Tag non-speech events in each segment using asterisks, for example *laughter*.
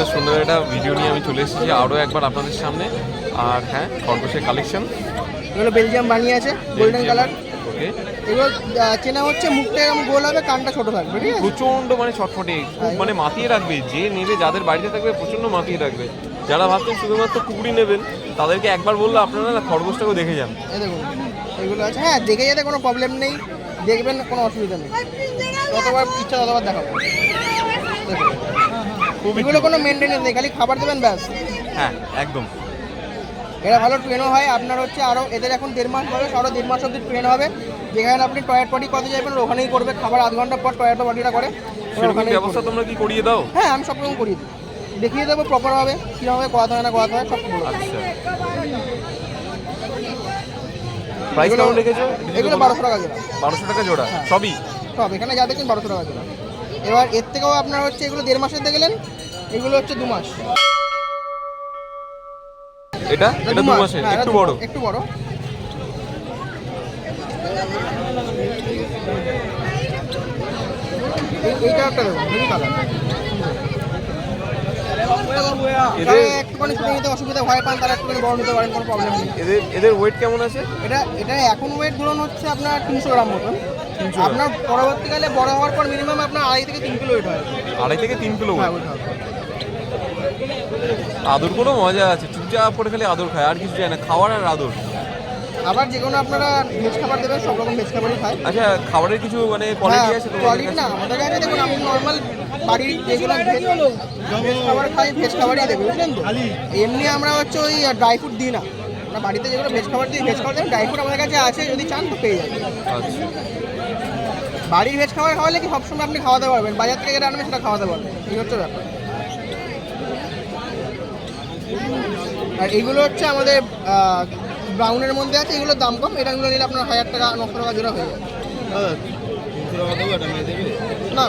এত সুন্দর একটা ভিডিও নিয়ে আমি চলে এসেছি আরও একবার আপনাদের সামনে। আর হ্যাঁ খরগোশের কালেকশন এগুলো বেলজিয়াম বানিয়ে আছে গোল্ডেন কালার ওকে এগুলো চেনা হচ্ছে মুখটা এরকম গোল হবে কানটা ছোট থাকবে ঠিক আছে? প্রচণ্ড মানে ছটফটে খুব মানে মাতিয়ে রাখবে যে নেবে যাদের বাড়িতে থাকবে প্রচণ্ড মাতিয়ে রাখবে। যারা ভাবছেন শুধুমাত্র কুকুরি নেবেন তাদেরকে একবার বললে আপনারা না খরগোশটাকেও দেখে যান। দেখুন এগুলো আছে। হ্যাঁ দেখে যেতে কোনো প্রবলেম নেই দেখবেন কোনো অসুবিধা নেই। যতবার ইচ্ছা ততবার দেখাবো। খুবই এগুলো কোনো মেনটেনেন্স নেই খালি খাবার দেবেন ব্যাস। হ্যাঁ একদম। এরা ভালো ট্রেনও হয় আপনার হচ্ছে আরও এদের এখন দেড় মাস বয়স আরও দেড় মাস অব্দি ট্রেন হবে। যেখানে আপনি টয়লেট পটি কত যাবেন ওখানেই করবে খাবার আধ ঘণ্টা পর টয়লেট পটিটা করে। সেরকম ব্যবস্থা তোমরা কি করিয়ে দাও? হ্যাঁ আমি সব রকম করিয়ে দিই। দেখিয়ে দেবো প্রপারভাবে কীভাবে করাতে হয় না করাতে হয় সব। আচ্ছা। প্রাইস কেমন রেখেছো? এগুলো বারোশো টাকা জোড়া। বারোশো টাকা জোড়া? হ্যাঁ। সবই? সব এখানে যা দেখছেন বারোশো টাকা জোড়া। এবার এর থেকেও আপনার হচ্ছে এগুলো দেড় মাসের দিয়ে গেলেন এগুলো হচ্ছে দু মাস। এটা? এটা দু মাসের হ্যাঁ, একটু বড়। একটু বড়। এই- এইটা একটা হেভি কালার অসুবিধা পান তারা একটুখানি বড় নিতে পারেন কোনো প্রবলেম নেই। এদের এদের ওয়েট কেমন আছে? এটা এটা এখন ওয়েট ধরুন হচ্ছে আপনার তিনশো গ্রাম মতন। 300 আপনার পরবর্তীকালে বড় হওয়ার পর মিনিমাম আপনার আড়াই থেকে তিন কিলো ওয়েট হয়। আড়াই থেকে তিন কিলো হ্যাঁ। ওইটা হবে। আদর কোনো মজা আছে চুপচাপ করে খালি আদর খায় আর কিছু চায় না খাওয়ার আর আদর। আবার যে কোনো আপনারা ভেজ খাবার দেবেন সব রকম ভেজ খাবারই খায়। আচ্ছা খাবারের কিছু মানে কোয়ালিটি আছে তোমাদের কোয়ালিটি হ্যাঁ, না আমাদের কাছে দেখুন আপনি নর্মাল বাড়ির যেগুলো ভেজ খাবার খাই ভেজ খাবারই দেবে বুঝলেন তো এমনি আমরা হচ্ছে ওই ড্রাই ফ্রুট দিই না। আমরা বাড়িতে যেগুলো ভেজ খাবার দিই ভেজ খাবার দিই ড্রাই ফ্রুট আমাদের কাছে আছে যদি চান তো পেয়ে যাবেন। আচ্ছা। বাড়ির ভেজ খাবার খাওয়ালে কি সবসময় আপনি খাওয়াতে পারবেন? বাজার থেকে যেটা আনবেন সেটা খাওয়াতে পারবেন। এই হচ্ছে ব্যাপার। আর এগুলো হচ্ছে আমাদের ব্রাউনের মধ্যে আছে, এগুলোর দাম কম এটাগুলো নিলে আপনার হাজার টাকা, নশো টাকা জোড়া হয়ে যাবে। না।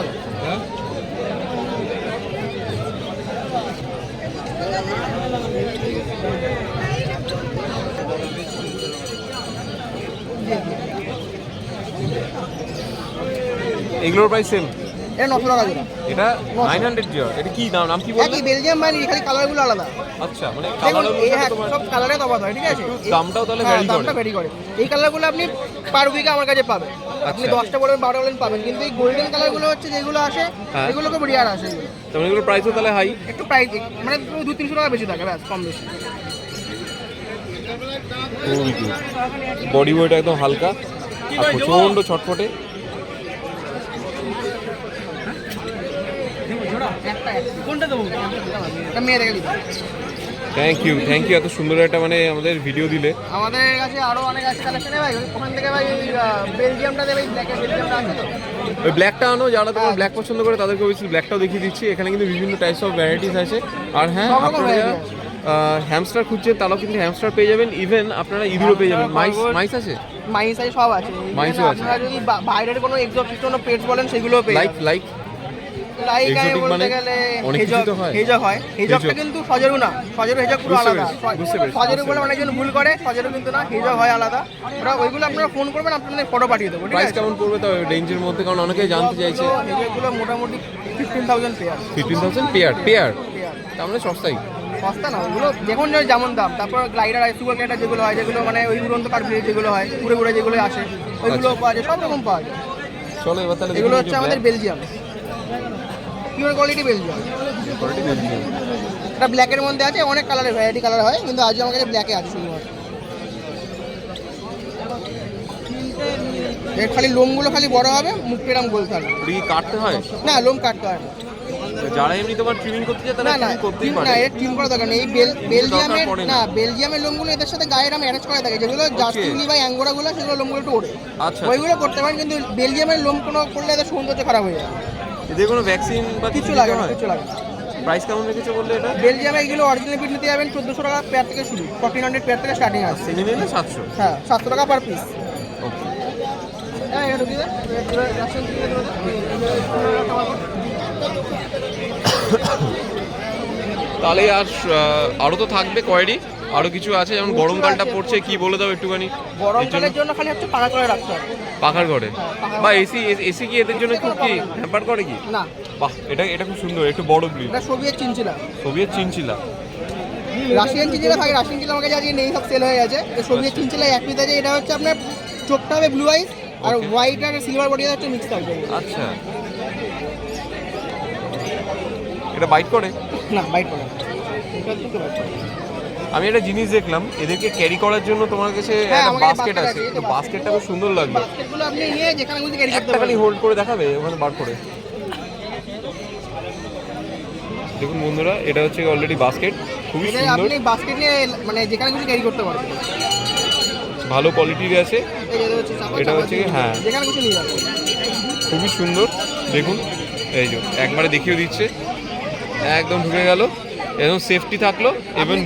এগুলোর প্রাইস সেম এটা নশো টাকা জোড়া এটা নাইন হান্ড্রেড এটা কি নাম নাম কি একই বেলজিয়াম বানি খালি কালারগুলো আলাদা। আচ্ছা মানে কালার হ্যাঁ সব কালারে তফাৎ হয় ঠিক আছে? দামটাও তাহলে vary করে। দামটা ভ্যারি করে। এই কালারগুলো আপনি পার উইকে আমার কাছে পাবেন। আপনি আচ্ছা। দশটা বলবেন বারো বলেন পাবেন। কিন্তু এই গোল্ডেন কালারগুলো হচ্ছে যেগুলো আসে হ্যাঁ। এগুলো খুব রিয়ার আসে এগুলো। মানে এগুলোর প্রাইসও তাহলে হাই একটু প্রাইস মানে দু তিনশো টাকা বেশি থাকে ব্যাস কম বেশি। বডি ওয়েট একদম হালকা। আর প্রচণ্ড ছটফটে। থ্যাংক ইউ থ্যাংক ইউ এত সুন্দর একটা মানে আমাদের ভিডিও দিলে। আমাদের কাছে আরও অনেক আছে কালেকশনে ভাই। ওখান থেকে ভাই বেলজিয়ামটা দেবে ব্ল্যাকের বেলজিয়ামটা আছে তো? ওই ব্ল্যাকটা আনো যারা তোমার ব্ল্যাক পছন্দ করে তাদেরকে অবশ্যই ব্ল্যাকটাও দেখিয়ে দিচ্ছি। এখানে কিন্তু বিভিন্ন টাইপস অফ ভ্যারাইটিস আছে। আর হ্যাঁ আপনারা হ্যামস্টার খুঁজছেন তারাও কিন্তু হ্যামস্টার পেয়ে যাবেন। ইভেন আপনারা ইঁদুরও পেয়ে যাবেন। মাইস মাইস আছে? মাইস আছে সব আছে। মাইসও আছে। যদি বাইরের কোনো এক্সোটিক কোনো পেটস বলেন সেগুলোও পেয়ে লাইক লাইক লাইক বলতে মানে গেলে হেজক হয়। হেজক হয়। হেজকটা কিন্তু সজরু না। সজরু হেজক পুরো বুঝতে আলাদা। পেরেছি, বুঝতে পেরেছি, সজরু বলে অনেকজন ভুল করে সজরু কিন্তু না হেজক হয় আলাদা। ওরা ওইগুলো আপনারা ফোন করবেন আপনাদের ফটো পাঠিয়ে দেবো ঠিক প্রাইস কেমন পড়বে তো রেঞ্জের মধ্যে কারণ অনেকেই জানতে চাইছে। হেজকগুলো মোটামুটি fifteen thousand pair fifteen thousand pair pair pair তার মানে সস্তাই। সস্তা না ওগুলো দেখুন যেমন দাম। তারপর গ্লাইডার হয় সুপার গ্লাইডার যেগুলো হয় যেগুলো মানে ওই উড়ন্ত কাঠবিড়ি যেগুলো হয় উড়ে উড়ে যেগুলো আসে ওইগুলো আচ্ছা। পাওয়া যায় সব রকম পাওয়া যায়। চলো এবার তাহলে এগুলো হচ্ছে আমাদের বেলজিয়াম পিওর কোয়ালিটি বেলজিয়াম এটা ব্ল্যাকের মধ্যে আছে অনেক কালারের ভ্যারাইটি কালার হয় কিন্তু আজ আমার কাছে ব্ল্যাকে আছে। এর খালি লোমগুলো খালি বড় হবে মুখটা এরকম গোল থাকবে। কি কাটতে হয়? না লোম কাটতে হয় না। যারা এমনি তোমার ট্রিমিং করতে চায় তারা না না করতেই পারে না এর ট্রিম করা দরকার নেই। বেলজিয়ামের না। বেলজিয়ামের লোমগুলো এদের সাথে অ্যাটাচ করা থাকে যেগুলো বা অ্যাঙ্গোরাগুলো সেগুলো লোমগুলো একটু ওড়ে। আচ্ছা ওইগুলো করতে পারেন কিন্তু বেলজিয়ামের লোম কোনো করলে এদের সৌন্দর্য খারাপ হয়ে যায় এদের কোনো ভ্যাকসিন বা কিছু লাগে না কিছু লাগে না। প্রাইস কেমন রেখেছো বললে এটা? বেলজিয়ামে এগুলো অরিজিনাল পিট নিতে যাবেন চোদ্দোশো টাকা পেয়ার থেকে শুরু। ফোরটিন হান্ড্রেড পেয়ার থেকে স্টার্টিং আসছে চিনি নিলে সাতশো? হ্যাঁ সাতশো টাকা পার পিস ওকে হ্যাঁ তাহলে আর আরও তো থাকবে কোয়ারি আরও কিছু আছে? যেমন গরমকালটা পড়ছে কি বলে দাও একটুখানি? গরমকালের জন্য খালি হচ্ছে পাকা করে রাখতে হবে পাখার ঘরে? পাখার বা এসি এসি কি এদের জন্য খুব কি হ্যাম্পার করে কি? না। বাহ এটা এটা খুব সুন্দর একটু বড় ব্রিড এটা সোভিয়েত চিনছিলাম সোভিয়েত চিনছিলা রাশিয়ান চিনচিলা থাকে রাশিয়ান চিনচিলা আমার কাছে আজকে নেই সব সেল হয়ে গেছে। সোভিয়েত চিনচিলা এক পিস আছে এটা হচ্ছে আপনার চোখটা হবে ব্লু আইস আর হোয়াইট আর সিলভার বডি হচ্ছে মিক্স থাকবে আচ্ছা। এটা বাইট করে? না বাইট করে এটা দুটো bite করে। আমি একটা জিনিস দেখলাম এদেরকে ক্যারি করার জন্য তোমার কাছে হ্যাঁ, একটা বাস্কেট আছে। তো বাস্কেটটা খুব সুন্দর লাগল। বাস্কেটগুলো আপনি নিয়ে যেখানে খুশি ক্যারি করতে পারেন হোল্ড করে দেখাবে ওখানে বার করে। দেখুন বন্ধুরা এটা হচ্ছে অলরেডি বাস্কেট খুবই সুন্দর। আপনি বাস্কেট নিয়ে মানে যেখানে খুশি ক্যারি করতে পারবেন। ভালো কোয়ালিটির আছে। এটা হচ্ছে হ্যাঁ। যেখানে খুশি নিয়ে যাবেন। খুবই সুন্দর। দেখুন এই যে একবারে দেখিয়ে দিচ্ছে। একদম ঢুকে গেল। একদম সেফটি থাকল এবং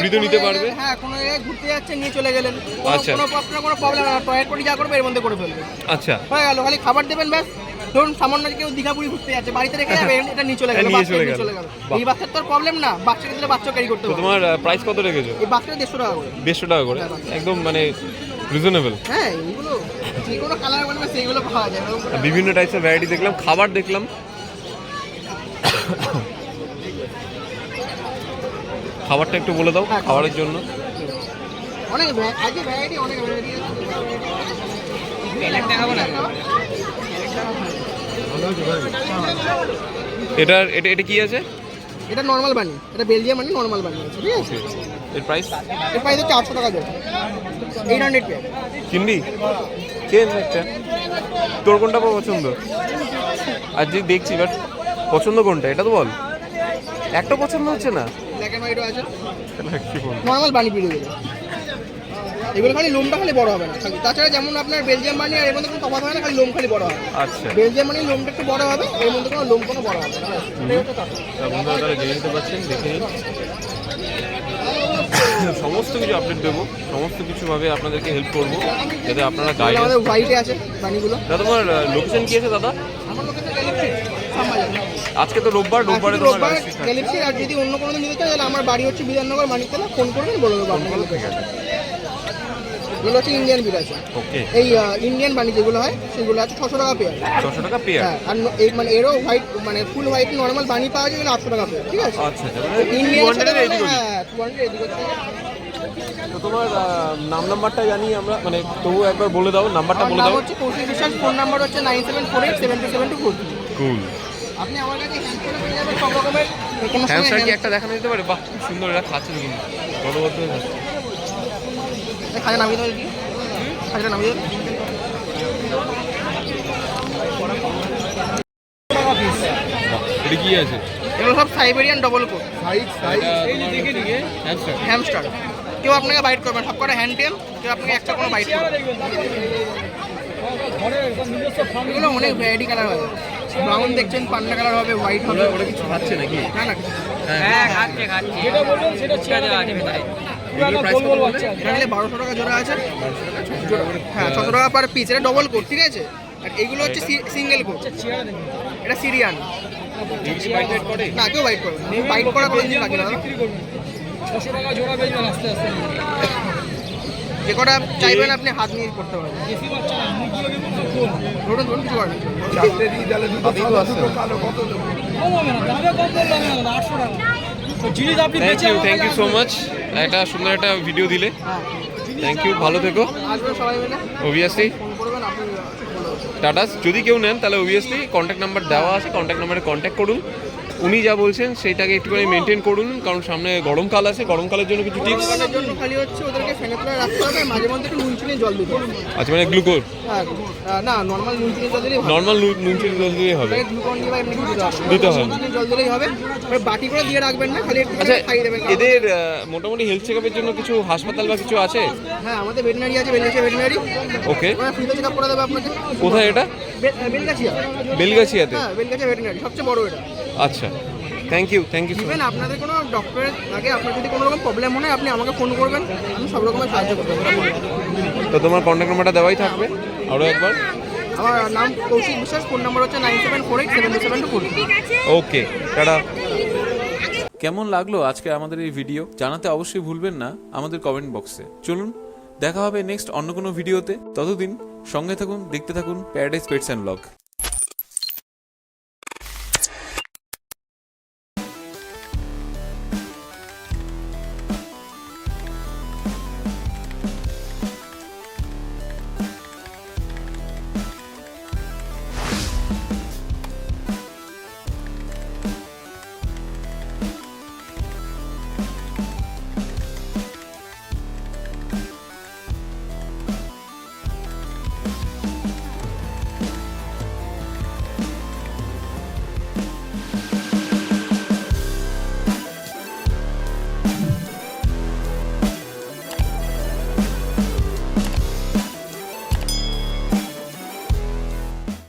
ব্রিদও নিতে পারবে। হ্যাঁ কোনো জায়গায় ঘুরতে যাচ্ছেন নিয়ে চলে গেলেন। আচ্ছা। কোনো কোনো প্রবলেম না টয়লেট পরি যা করবে এর মধ্যে করে ফেলবে। আচ্ছা। হয়ে গেল খালি খাবার দেবেন ব্যাস। ধরুন সামান্য কেউ দীঘাপুরি ঘুরতে যাচ্ছে বাড়িতে রেখে যাবে *laughs* এটা নিয়ে চলে গেল নিয়ে চলে গেল। এই বাচ্চার তো প্রবলেম না বাচ্চাকে দিলে বাচ্চা ক্যারি করতে পারবে। তোমার প্রাইস কত রেখেছো? এই বাচ্চাটা দেড়শো টাকা করে। দেড়শো টাকা করে? একদম মানে রিজনেবল হ্যাঁ এইগুলো যে কোনো কালার বলবে সেইগুলো পাওয়া যায়। বিভিন্ন টাইপের ভ্যারাইটি দেখলাম খাবার দেখলাম। *coughs* খাবারটা একটু বলে দাও হ্যাঁ, খাবারের জন্য। অনেক ভ্যা- আজকে ভ্যারাইটি অনেক ভ্যারাইটি এটার এটা এটা কি আছে? এটা নর্মাল বানি এটা বেলজিয়াম বানি নর্মাল বানি আছে ঠিক আছে? এর প্রাইস এর প্রাইস হচ্ছে আটশো টাকা দেবে এইট হান্ড্রেড কিনবি কেন একটা? তোর কোনটা পছন্দ? আর যে দেখছি বাট পছন্দ কোনটা? এটা তো বল। একটা পছন্দ হচ্ছে না? ব্ল্যাক অ্যান্ড হোয়াইটও আছে। তাহলে নর্মাল বানি পিড়ে দেবে। এগুলো খালি লোমটা খালি বড় হবে না। তাছাড়া যেমন আপনার বেলজিয়াম বানি আর এর মধ্যে কোনো তফাৎ হয় না খালি লোম খালি বড় হবে। আচ্ছা। বেলজিয়াম বানির লোমটা একটু বড় হবে এর মধ্যে কোনো লোম কোনো বড় হবে বন্ধুরা তারা জেনে নিতে পারছেন দেখে নিন। সমস্ত কিছু আপডেট দেবো। সমস্ত কিছুভাবে আপনাদেরকে হেল্প করব যাতে আপনারা গাইড আমাদের হোয়াইটে আছে বানিগুলো দাদা তোমার লোকেশন কি আছে দাদা? আমার লোকেশন আজকে তো রোববার রোববারে রোববার। গ্যালিক্সি আর যদি অন্য কোনো দিন নিতে চান তাহলে আমার বাড়ি হচ্ছে বিধাননগর মানিকতলা ফোন করবেন বলে দেবো আপনাকে লোকেশন এগুলো হচ্ছে ইন্ডিয়ান বিল আছে। ওকে এই ইন্ডিয়ান বানি যেগুলো হয় সেগুলো আছে ছশো টাকা পেয়ার ছশো টাকা পেয়ার হ্যাঁ আর এই মানে এরও হোয়াইট মানে ফুল হোয়াইট নর্মাল বানি পাওয়া যায় আটশো টাকা পেয়ার ঠিক আছে? আচ্ছা আচ্ছা মানে ইন্ডিয়ান 200 এর এদিক ওদিক। হ্যাঁ টু হান্ড্রেড তো তোমার নাম নাম্বারটা জানি আমরা মানে তবু একবার বলে দাও নাম্বারটা বলে দাও। হচ্ছে কৌশিক বিশ্বাস ফোন নাম্বার হচ্ছে nine seven four eight seven two seven two four কুল আপনি আমার কাছে হ্যান্ড পেয়ে যাবেন সব রকমের কোনো হ্যামস্টার কি একটা দেখানো যেতে পারে? বাহ খুব সুন্দর এরা খাচ্ছে তো কিন্তু হয়ে যাচ্ছে এই খাজা নামিয়ে দেবো কি খাজা নামিয়ে দেবো বাহ, এটা কি আছে? এগুলো সব Siberian double coat hamster hamster কেউ আপনাকে বাইট করবে না, সব কটা কেউ আপনাকে একটা কোনো বাইট করবে এগুলো অনেক ভ্যারাইটি কালার হবে ব্রাউন দেখছেন পান্না কালার হবে হোয়াইট হবে। ওরা ওরা কিছু খাচ্ছে নাকি? না না হ্যাঁ খাচ্ছে খাচ্ছে। যেটা বলবেন সেটা ছেড়ে দেওয়া আছে ভেতরে। এগুলোর প্রাইস কত বললে এটা নিলে বারোশো টাকা জোড়া আছে। হ্যাঁ ছশো টাকা পার পিস এটা ডবল কোট ঠিক আছে? আর এগুলো হচ্ছে সিঙ্গেল কোট এটা সিরিয়ান না কেউ বাইট করবে বাইট করা কোনো জিনিস বাকি না। ছশো টাকা জোড়া বেচবেন আস্তে আস্তে। যে কটা চাইবেন আপনি হাত নিয়ে করতে পারবেন। কম হবে না। দামে কম না আটশো টাকা thank you thank you so much একটা সুন্দর একটা ভিডিও দিলে। থ্যাংক ইউ ভালো থেকো। অবভিয়াসলি দেবেন। টাটা যদি কেউ নেন তাহলে অবভিয়াসলি কন্ট্যাক্ট নাম্বার দেওয়া আছে। কন্ট্যাক্ট নাম্বারে কন্ট্যাক্ট করুন। উনি যা বলছেন সেইটাকে একটুখানি মেনটেন করুন কারণ সামনে গরমকাল আছে গরমকালের জন্য কিছু টিপস খালি হচ্ছে ওদেরকে ফ্যানে তুলে রাখতে হবে মাঝে মধ্যে একটু নুন চিনি জল দিতে হবে। আচ্ছা মানে গ্লুকোজ হ্যাঁ না নর্মাল নুন চিনি জল দিলেই নর্মাল নুন চিনি জল দিলেই হবে। ওটাকে গ্লুকন দিয়ে বা এমনি কিছু দিতে হবে। জল দিলেই হবে। বাটি করে দিয়ে রাখবেন না খালি একটু আচ্ছা এদের মোটামুটি হেলথ চেক আপের জন্য কিছু হাসপাতাল বা কিছু আছে? হ্যাঁ আমাদের ভেটেনারি আছে বেলগাছিয়া ভেটেনারি ওকে ফ্রিতে চেক আপ করে দেবে আপনাকে। কোথায় এটা? বেলগাছিয়া। বেলগাছিয়াতে? হ্যাঁ বেলগাছিয়া ভেটেনারি সবচেয়ে বড় এটা। আচ্ছা। Thank you thank you even আপনাদের কোনো ডক্টরের আগে আপনার যদি কোনো রকম প্রবলেম হয় আপনি আমাকে ফোন করবেন আমি সব রকমের সাহায্য করতে পারব তো তোমার কন্ট্যাক্ট নাম্বারটা দেওয়াই থাকবে আরও একবার। আমার নাম কৌশিক বিশ্বাস ফোন নাম্বার হচ্ছে nine seven four eight seven seven two four okay tata. কেমন লাগল আজকে আমাদের এই ভিডিও জানাতে অবশ্যই ভুলবেন না আমাদের কমেন্ট বক্সে চলুন দেখা হবে নেক্সট অন্য কোনো ভিডিওতে ততদিন সঙ্গে থাকুন দেখতে থাকুন প্যারাডাইস পেটস অ্যান্ড ব্লগ